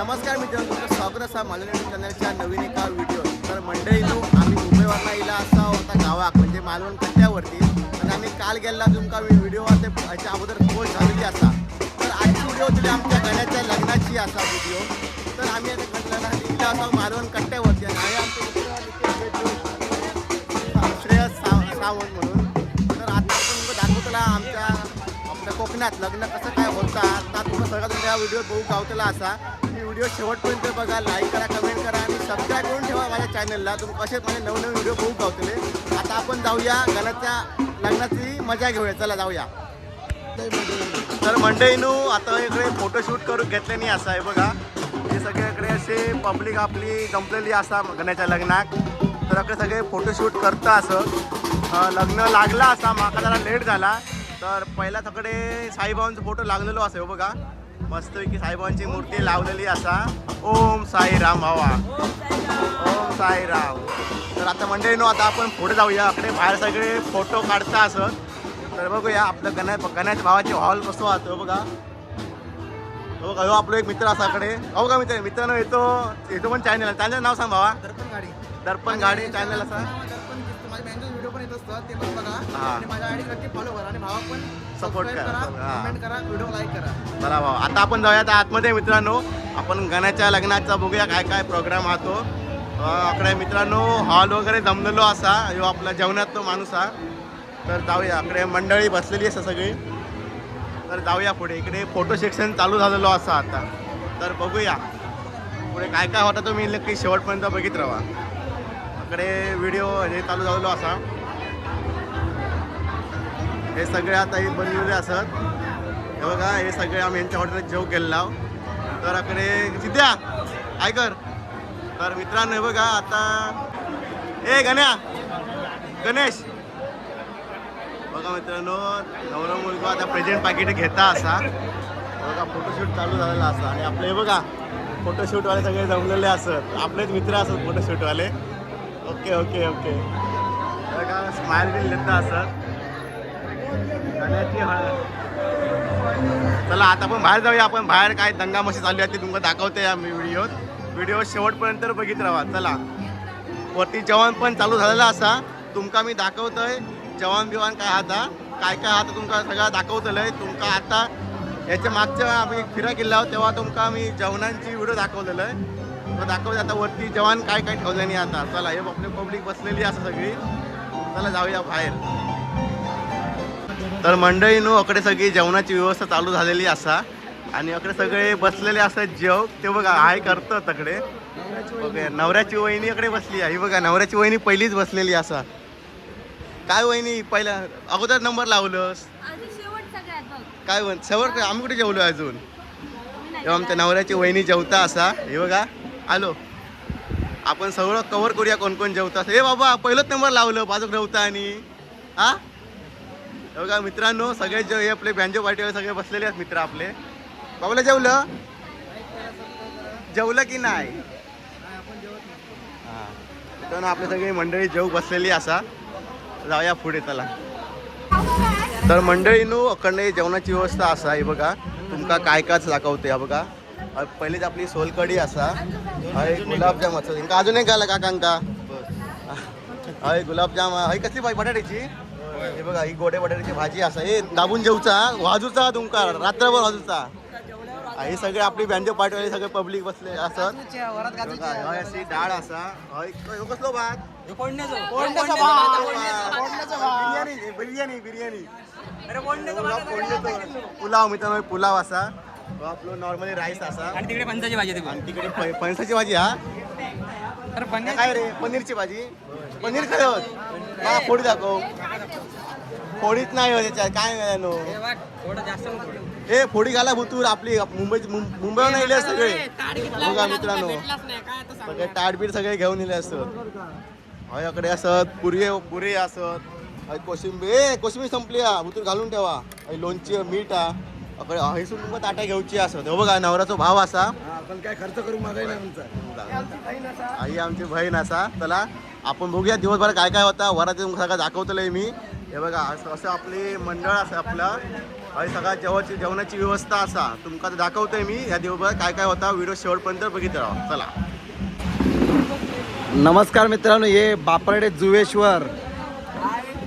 नमस्कार मित्रांनो तुमचं स्वागत असा माझ्या यूट्यूब चॅनलच्या नवीन एका व्हिडिओ तर मंडळीनो आम्ही मुंबईवरनं इला असा होता गावाक म्हणजे मालवण कट्ट्यावरती. आणि आम्ही काल गेला तुमका व्हिडिओ ते याच्या अगोदर पोस्ट झालेली असा. तर आजची व्हिडिओ दिली आमच्या गण्याच्या लग्नाची असा व्हिडिओ तर आम्ही आता इला असा मालवण कट्ट्यावरती आणि आहे आमचे श्रेयस साव- सावंत म्हणून. तर आता आपण दाखवतला आमच्या आपल्या कोकणात लग्न कसं काय होता आता तुम्हाला सगळं तुमच्या व्हिडिओ बघू गावतला असा. मी व्हिडिओ शेवटपर्यंत बघा लाईक करा कमेंट करा आणि सबस्क्राईब करून ठेवा माझ्या चॅनलला तुम्ही कसेच माझे नवनवीन व्हिडिओ बघू गावतले हो आता आपण जाऊया गणाच्या लग्नाची मजा घेऊया. चला जाऊया. तर मंडईनू आता इकडे फोटोशूट करून घेतले नाही असं आहे बघा. हे सगळे इकडे असे पब्लिक आपली जमलेली असा गण्याच्या लग्नाक तर इकडे सगळे फोटोशूट करता असं. लग्न लागला असा माका जरा लेट झाला. तर पहिला सगळे साईबाबांचा फोटो लागलेलो असं बघा. मस्तपैकी साईबाबांची मूर्ती लावलेली असा. ओम साईराम भावा. ओम साईराम तर आता मंडळीनो आता आपण पुढे जाऊया. इकडे बाहेर सगळे फोटो काढता असं तर बघूया आपलं गणा गण्याच्या भावाची हॉल कसं वाहतो बघा. हो बघा हो आपलं एक मित्र असा कडे हो का मित्र? मित्रांनो येतो. येतो पण चॅनल त्याचं नाव सांग भावा. दर्पण गाडी. दर्पण गाडी चॅनल असा दर्पण. माझ्या व्हिडिओ पण येत असतात ते पण बघा. आणि माझ्या आयडी नक्की फॉलो करा आणि भावा पण Subscribe करा. हा. कमेंट करा व्हिडिओ लाईक करा. चला भाऊ आता आपण जाऊया आता आतमध्ये मित्रांनो. आपण गणाच्या लग्नाचा बघूया काय काय प्रोग्राम राहतो अकडे मित्रांनो हॉल वगैरे जमलेलो असा. ह्यो आपला जेवणात तो माणूस हा. तर जाऊया इकडे मंडळी बसलेली असा सगळी. तर जाऊया पुढे इकडे फोटो सेक्शन चालू झालेलो असा आता. तर बघूया. पुढे काय काय होता तो मी नक्की शेवटपर्यंत बघित राहा. इकडे व्हिडिओ हे चालू झालेलो असा. हे सगळे आता हे बनलेले असत. हे बघा हे सगळे आम्ही यांच्या हॉटेलात जेव गेलेलो तर इकडे सिद्ध्या कर? तर मित्रांनो हे बघा आता ए गण्या! गणेश! बघा मित्रांनो नवरा मुलगा आता प्रेझेंट पाकिट घेता असा. बघा फोटोशूट चालू झालेला असा. आणि आपले हे बघा फोटोशूटवाले सगळे जमलेले असत. आपलेच मित्र असत फोटोशूटवाले ओके ओके ओके. बघा स्माइल बिल देता असत. चला आता आपण बाहेर जाऊया. आपण बाहेर काय दंगा मशी चालू आहे ते तुम्हाला दाखवते या मी व्हिडिओत व्हिडिओ शेवटपर्यंत बघित राहा. चला. वरती जेवण पण चालू झालेला असा. तुमका मी दाखवतोय. जेवण बिवान काय आता? काय काय आता तुमका सगळं दाखवतलंय. तुमका आता याच्या मागच्या आम्ही फिरा गेला तेव्हा तुमका मी जेवणांची व्हिडिओ दाखवलेलं आहे तो दाखवते आता वरती जवान काय काय ठेवलं नाही आता. चला हे आपली पब्लिक बसलेली असं सगळी. चला जाऊया बाहेर. तर मंडळीनो अकडे सगळी जेवणाची व्यवस्था चालू झालेली असा. आणि अकडे सगळे बसलेले असतात जेव. ते बघा हाय करतं तकडे ओके नवऱ्याची वहिनी इकडे बसली आहे. ही बघा नवऱ्याची वहिनी पहिलीच बसलेली असा. काय वहिनी पहिला अगोदर नंबर लावलंस? काय वहिनी शेवट? आम्ही कुठे जेवलो अजून? तेव्हा आमच्या नवऱ्याची वहिनी जेवता असा. हे बघा आलो. आपण सगळं कव्हर करूया कोण कोण जेवता हे बाबा पहिलंच नंबर लावलं बाजूक जेवता आणि हे? बघा मित्रांनो सगळे जे हे आपले बँजो पार्टीवर सगळे बसलेले आहेत मित्र आपले. बाबूला जेवलं? जेवलं की नाही? हां. मित्रांनो आपले सगळी मंडळी जेव बसलेली असा. जाऊया पुढे चला. तर मंडळीनो अखंड जेवणाची व्यवस्था असा हे बघा. तुमका काय कायच दाखवते हा बघा. पहिलीच आपली सोलकडी असा. हय गुलाबजाम असं. ఇంకా अजून एक घाला काकांका हय गुलाबजाम. हय कसली बाई बटाट्याची? हे बघा ही गोडे बटाट्याची भाजी असा हे दाबून जेवचा वाजूचा तुमका रात्रभर वाजूचा. हा, हे सगळे आपली बँजो पार्टीवाले सगळे पब्लिक बसले असत हे हय अशी डाळ असा. हय कसलो भात. बिर्याणी बिर्याणी बिर्याणी. पुलाव फोडण्याचं. पुलाव मित्रांनो पुलाव असा. आपलं नॉर्मली राईस असा. आणि तिकडे पंचाची भाजी आणि तिकडे फणसाची भाजी हा. तर काय रे? पनीरची भाजी? पनीर खरं मला फोडी दाखव. फोडीच नाही हो त्याच्यात काय मिळालो थोडं जास्त नको. ए फोडी घाला भुतूर आपली मुंबई मुं- मुंबईहून येले सगळे. बघा मित्रांनो. सगळे ताटबीट सगळे घेऊन येले असत हयाकडे असत पुरी पुरी असत. हय कोशिंबीर ए कोशिंबीर संपली हा भुतूर घालून ठेवा. लोणची मीठ हा. अकडे हयसून तुमका ताटा घेऊची असत हो बघा नवऱ्याचा भाव असा. आपण काय खर्च करू मागाय ना आई आमची बहीण असा. चला आपण बघूया दिवसभर काय काय होता. वरात सगळं दाखवतलंय मी. हे बघा असं असं आपली मंडळ असं आपलं आणि सगळ्या जेवणाची जेवणाची व्यवस्था असा. तुमका दाखवतोय मी. या दिवसभर काय काय होता व्हिडिओ शेवटपर्यंत बघित राहा. चला. नमस्कार मित्रांनो हे बापर्डे जुवेश्वर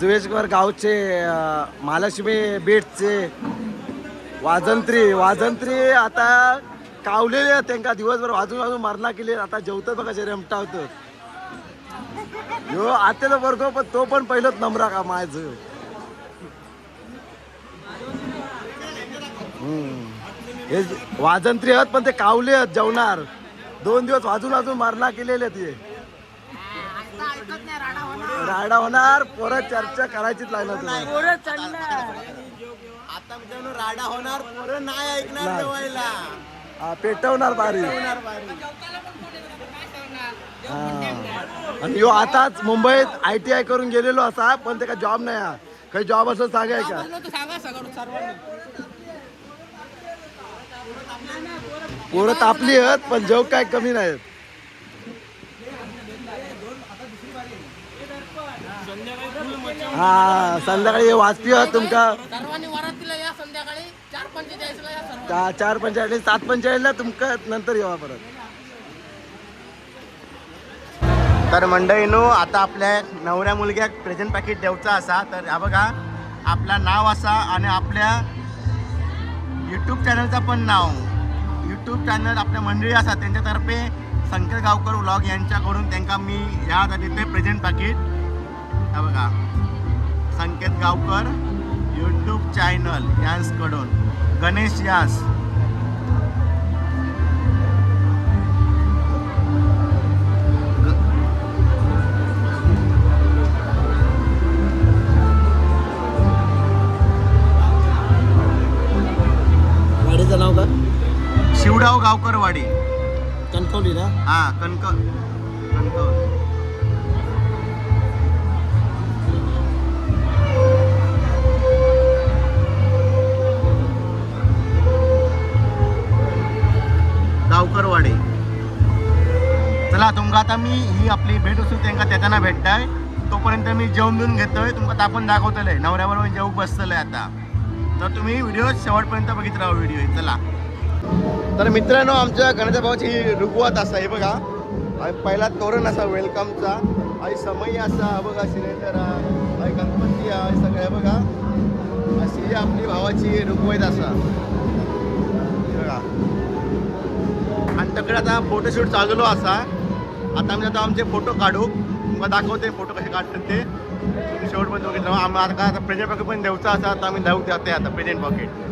जुवेश्वर गावचे महालक्ष्मी बीटचे वाजंत्री. वाजंत्री आता कावलेले त्यांना त्यांका दिवसभर वाजून वाजून मारना केली. आता जेवतात बघा जे रेमटावतं ह्यो आत्याचा वर्ग पण तो पण पहिलंच नमरा का माझं हम्म. हे वाजंत्री आहेत पण ते कावले आहेत जेवणार दोन दिवस वाजून वाजून मारना केलेले हे राडा होणार परत चर्चा करायचीच लागणार आता राडा होणार पोरं नाही ऐकणार. जेवायला हा, पेटवणार बारी. हा. आणि ह्यो आताच मुंबईत आय टी आय करून गेलेलो असा पण त्याका जॉब नाही हा. काही जॉब असं सांगाय का? पोरं तापली आहेत पण जेव काय कमी नाहीत हा संध्याकाळी वाचती आहेत तुमका. या चार पंचेचाळीसला या पंचेचाळीस सात पंचेचाळीसला तुमका नंतर येवा परत. तर मंडळीनो आता आपल्या नवऱ्या मुलग्याक प्रेझेंट पॅकेट द्यावचा असा. तर हा बघा आपला नाव असा आणि आपल्या यूट्यूब चॅनलचा पण नाव. यूट्यूब चॅनल आपल्या मंडळी असा त्यांच्यातर्फे संकेत गावकर व्लॉग यांच्याकडून त्यांना मी ह्या देते प्रेझेंट पॅकेट हा बघा संकेत गावकर यूट्यूब चॅनल यांसकडून. गणेश यास. हा कणक कणक गावकरवाडी. चला तुमका आता मी ही आपली भेट असू त्यांना त्याच्याना भेटताय. तोपर्यंत मी जेवण देऊन घेतोय. तुमका तापून दाखवतलंय नवऱ्याबरोबर जेवू बसतलंय आता. तर तुम्ही व्हिडिओ शेवटपर्यंत बघित राहा व्हिडिओ. चला. तर मित्रांनो आमच्या गणेशा भावाची रुगवत असा हे बघा. पहिला तोरण असा वेलकमचा आणि समय असा बघा सिलेंडर आहे गणपती आहे सगळं बघा. अशी ही आपली भावाची रुगवत असा. हे बघा. आणि तकडे आता फोटोशूट चाललो असा. आता आम्ही आता आमचे फोटो काढू. तुम्हाला दाखवते फोटो कसे काढतात ते. शेवट पण बघितलं आम्हाला आता प्रेझेंट पॉकेट पण देऊचा असा आता आम्ही देऊ जाते आता प्रेझेंट पॉकेट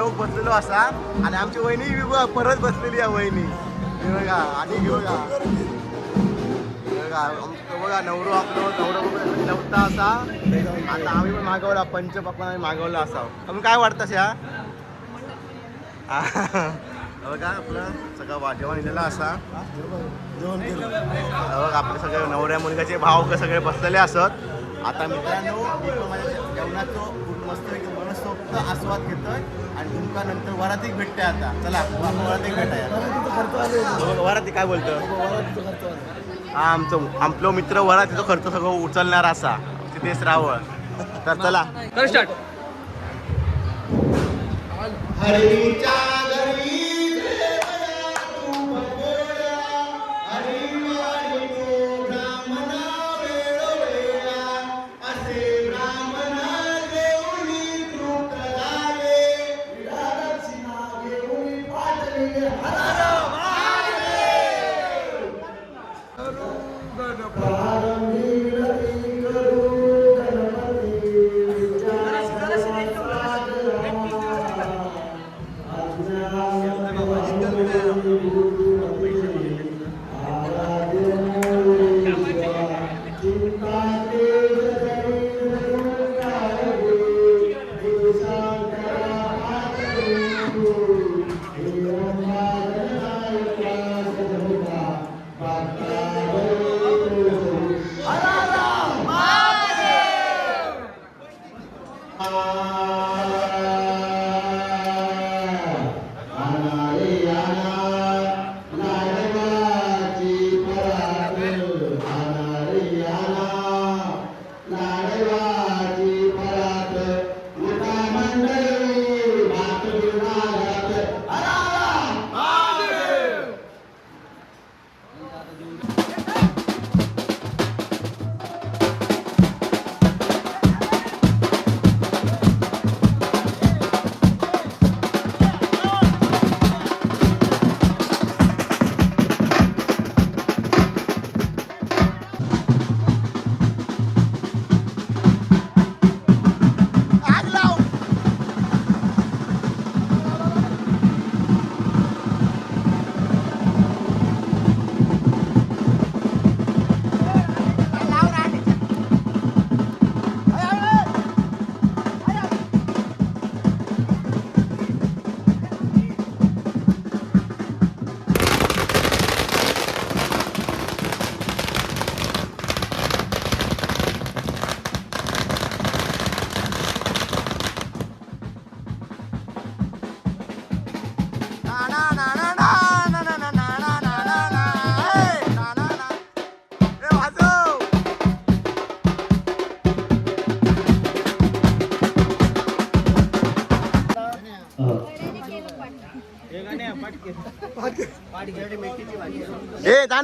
चौक बसलेलो असा आणि आमची वहिनी बी परत बसलेली आहे वहिनी. बघा आणि बघा. हे बघा बघा नवरो नव्हता असा. आता आम्ही पण मागवला पंच पकवान आम्ही मागवला असा. आम्ही काय वाटतं अशा? बघा आपलं सगळं वा जेवण दिलेलं असा बघा आपले सगळे नवऱ्या मुलगाचे भाव सगळे बसलेले असत. आता मित्रांनो मी माझ्या जेवणाचं खूप मस्त मनसोक्त आस्वाद घेतोय आणि तुमका नंतर वरातीक भेटते आता. चला आपण वरातीक भेटाय. वराती काय बोलतं हा आमचं आपलं मित्र वरातीचा खर्च सगळं उचलणार असा. सिद्धेश रावळ. तर चला. कर स्टार्ट Bye.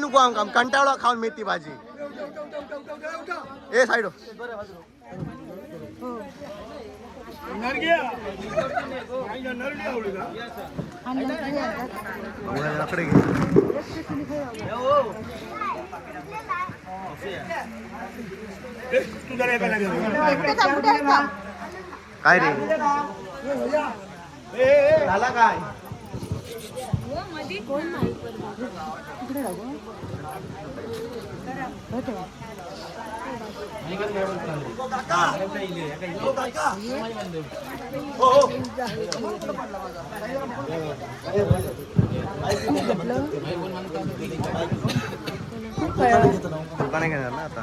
ए जाणू को आमकां कंटाळो खाऊन मेथी भाजी. ए साईड. कडे काय रे? झाला काय? दुकाने घेणार ना आता?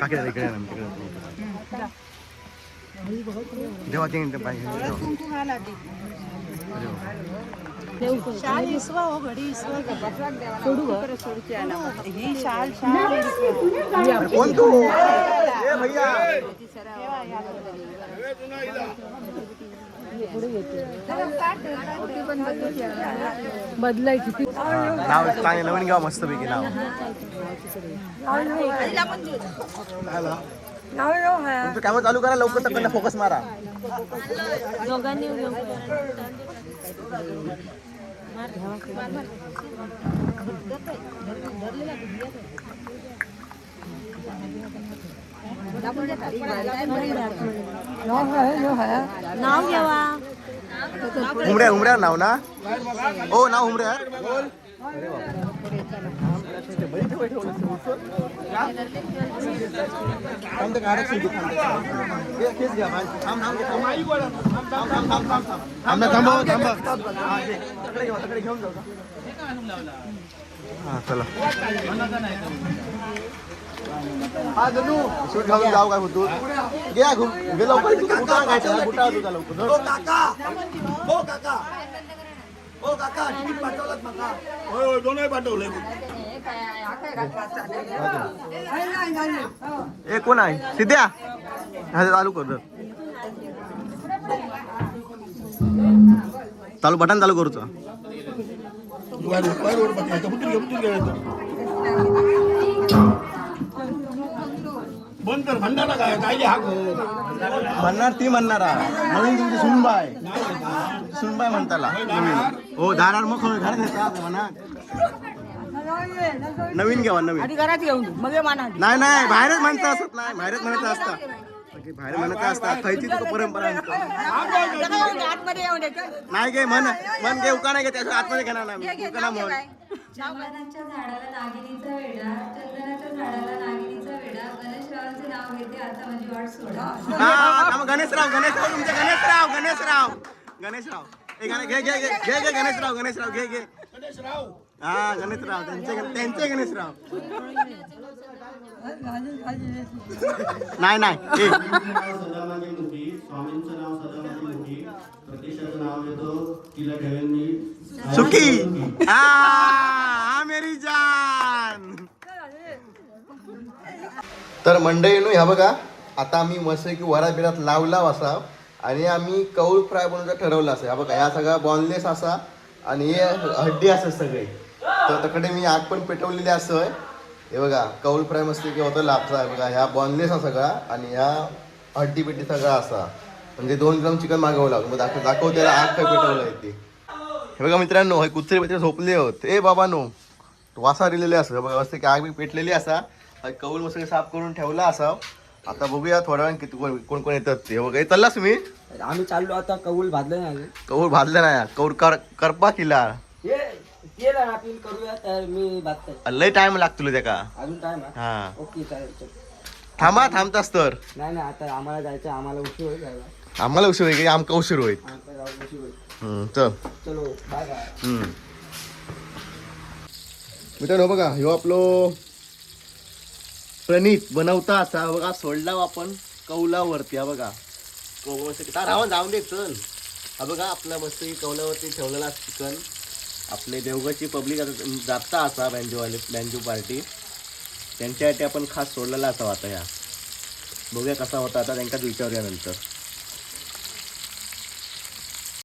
काकी दादा इकडे या ना, इकडे या. देवा तीन पाहिजे. शाल इसवा हो घडी इसवा सोडू ही शाल शाल कोण तू? भैया। बदलायची नाव चांगलं नवीन गाव मस्त पैकी नाव तुमचं कॅमेरा चालू करा लवकर तर फोकस मारा. दोघांनी नाव घ्यावा. उमड्या उमड्या नाव ना? हो नाव उमड्या चला. हा धनू सूट घालून जाऊ काय होतो घ्या घुम घे लवकर तू कुठं घ्यायचा कुठं आहे तुझा लवकर पाठवले ए कोण आहे सिद्ध्या हा चालू कर चालू बटन चालू करूचा भंडारा काय म्हणणार ती म्हणणार. नवीन तुमची सुनबाय सुनबाय म्हणताला. नवीन हो दारार मग घरात येतात म्हणा. नवीन घ्यावा नवीन. घरात घेऊन मग माना नाही नाही बाहेरच म्हणता असत नाही. बाहेरच म्हणायचं असतं. बाहेर म्हणायचं असतं. खयची तुका परंपरा नाही गे म्हण. मन घे उका नाही घे त्याच्या आतमध्ये घेणार नाही. उका म्हण. चंदनाच्या झाडाला नागिनीचा वेडा चंदनाच्या झाडाला गणेशरावांचे नाव घेते आता माझी वाट सोडा. हा गणेशराव गणेशराव तुमचे गणेशराव गणेशराव. गणेशराव. ए गाणे घे घे घे घे घे गणेशराव गणेशराव घे घे. हा गणेशराव त्यांचे त्यांचे गणेशराव. नाही नाही ए, सदा माझी मुठी स्वामींचं नाव सदा माझी मुठी प्रत्यक्षाचं नाव घेतो तिला ठेवेन मी सुखी हा हा मेरी जान तर मंडळीनू ह्या बघा. आता आम्ही मस्त की वरात बिरात लावला असा आणि आम्ही कौल फ्राय बनवून ठरवलं असं. ह्या बघा ह्या सगळा बॉनलेस असा आणि हे हड्डी असं सगळे. तर तकडे मी आग पण पेटवलेली असं हे बघा कौल फ्राय मस्त की होतं लापसा आहे बघा ह्या बॉनलेस हा सगळा आणि ह्या हड्डी पेटी सगळा असा. म्हणजे दोन ग्राम चिकन मागवलं लागलं. मग दाखव दाखव त्याला आग काय पेटवलं आहे ते. हे बघा मित्रांनो हे कुत्रे बित्रे झोपले होत. ए बाबा नो वासा दिलेले असं बघा मस्त की आग बी पेटलेली असा. कौल मस्त साफ करून ठेवला असा. आता बघूया थोड्या वेळाने किती कोण कोण कोण येतात ते बघा चाललास मी आम्ही चाललो आता कौल भाजलं नाही कौल भाजलं नाही. कौल कर करपा किला. करूया तर मी लय टाइम लागतो त्याका. अजून टाइम हा. ओके. थांबा थांबतास तर. नाही नाही आता आम्हाला जायचं आम्हाला उशीर होईल जायला. आम्हाला उशीर होईल आमका उशीर होईल. चल. चलो बाय. मित्रांनो बघा ह्यो आपलो प्रणित बनवता असा बघा सोडला आपण कौलावरती हा बघा. कौ- मस्त जाऊन दे चल. हा बघा आपला मस्त कौलावरती ठेवलेला चिकन. आपले देवगडची पब्लिक आता जाता असा बँजोवाले बँजो पार्टी. त्यांच्यासाठी आपण खास सोडलेला असा आता ह्या बघूया कसा होता आता त्यांच्याच विचारूया नंतर.